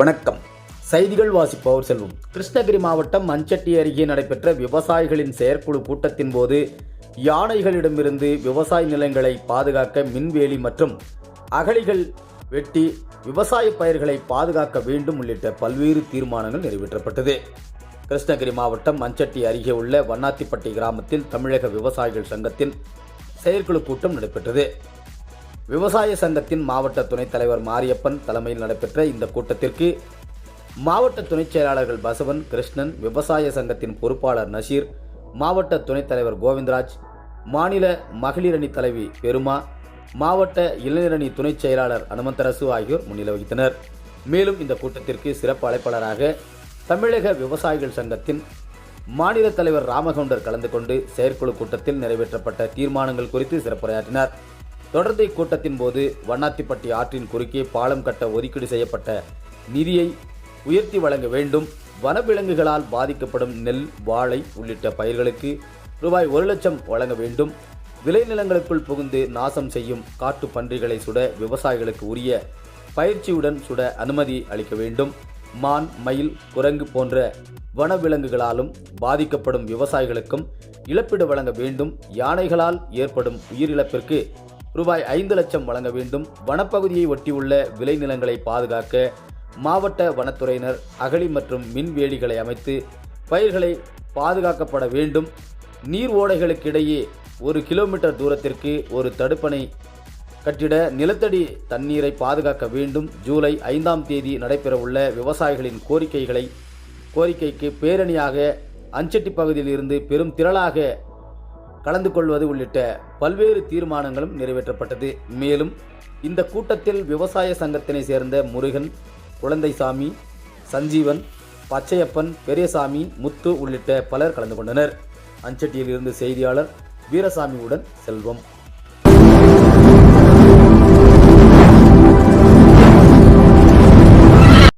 வணக்கம். செய்திகள் வாசிப்பவர் செல்வம். கிருஷ்ணகிரி மாவட்டம் மஞ்சட்டி அருகே நடைபெற்ற விவசாயிகளின் செயற்குழு கூட்டத்தின் போது யானைகளிடமிருந்து விவசாய நிலங்களை பாதுகாக்க மின்வேலி மற்றும் அகழிகள் வெட்டி விவசாய பயிர்களை பாதுகாக்க வேண்டும் உள்ளிட்ட பல்வேறு தீர்மானங்கள் நிறைவேற்றப்பட்டது. கிருஷ்ணகிரி மாவட்டம் மஞ்சட்டி அருகே உள்ள வண்ணாத்திப்பட்டி கிராமத்தில் தமிழக விவசாயிகள் சங்கத்தின் செயற்குழு கூட்டம் நடைபெற்றது. விவசாய சங்கத்தின் மாவட்ட துணைத் தலைவர் மாரியப்பன் தலைமையில் நடைபெற்ற இந்த கூட்டத்திற்கு மாவட்ட துணைச் செயலாளர்கள் பசவன் கிருஷ்ணன் விவசாய சங்கத்தின் பொறுப்பாளர் நஷீர் மாவட்ட துணைத் தலைவர் கோவிந்தராஜ் மாநில மகளிர் அணி தலைவி பெருமா மாவட்ட இளைஞரணி துணைச் செயலாளர் அனுமந்தரசு ஆகியோர் முன்னிலை வகித்தனர். மேலும் இந்த கூட்டத்திற்கு சிறப்பு அழைப்பாளராக தமிழக விவசாயிகள் சங்கத்தின் மாநில தலைவர் ராமகவுண்டர் கலந்து கொண்டு செயற்குழு கூட்டத்தில் நிறைவேற்றப்பட்ட தீர்மானங்கள் குறித்து சிறப்புரையாற்றினார். தொடர்ந்து இக்கூட்டத்தின் போது வண்ணாத்திப்பட்டி ஆற்றின் குறுக்கே பாலம் கட்ட ஒதுக்கீடு செய்யப்பட்ட நிதியை உயர்த்தி வழங்க வேண்டும். வனவிலங்குகளால் பாதிக்கப்படும் நெல் வாழை உள்ளிட்ட பயிர்களுக்கு ரூபாய் ஒரு லட்சம் வழங்க வேண்டும். விளைநிலங்களுக்குள் புகுந்து நாசம் செய்யும் காட்டு பன்றிகளை சுட விவசாயிகளுக்கு உரிய பயிற்சியுடன் சுட அனுமதி அளிக்க வேண்டும். மான் மயில் குரங்கு போன்ற வனவிலங்குகளாலும் பாதிக்கப்படும் விவசாயிகளுக்கும் இழப்பீடு வழங்க வேண்டும். யானைகளால் ஏற்படும் உயிரிழப்பிற்கு ரூபாய் ஐந்து லட்சம் வழங்க வேண்டும். வனப்பகுதியை ஒட்டியுள்ள விளைநிலங்களை பாதுகாக்க மாவட்ட வனத்துறையினர் அகழி மற்றும் மின்வேலிகளை அமைத்து பயிர்களை பாதுகாக்கப்பட வேண்டும். நீர் ஓடைகளுக்கிடையே ஒரு கிலோமீட்டர் தூரத்திற்கு ஒரு தடுப்பணை கட்டிட நிலத்தடி தண்ணீரை பாதுகாக்க வேண்டும். ஜூலை ஐந்தாம் தேதி நடைபெறவுள்ள விவசாயிகளின் கோரிக்கைகளை கோரிக்கைக்கு பேரணியாக அஞ்சட்டி பகுதியில் இருந்து பெரும் திரளாக கலந்து கொள்வது உள்ளிட்ட பல்வேறு தீர்மானங்களும் நிறைவேற்றப்பட்டது. மேலும் இந்த கூட்டத்தில் விவசாய சங்கத்தினை சேர்ந்த முருகன் குழந்தைசாமி சஞ்சீவன் பச்சையப்பன் பெரியசாமி முத்து உள்ளிட்ட பலர் கலந்து கொண்டனர். அஞ்சட்டியில் இருந்து செய்தியாளர் வீரசாமியுடன் செல்வம்.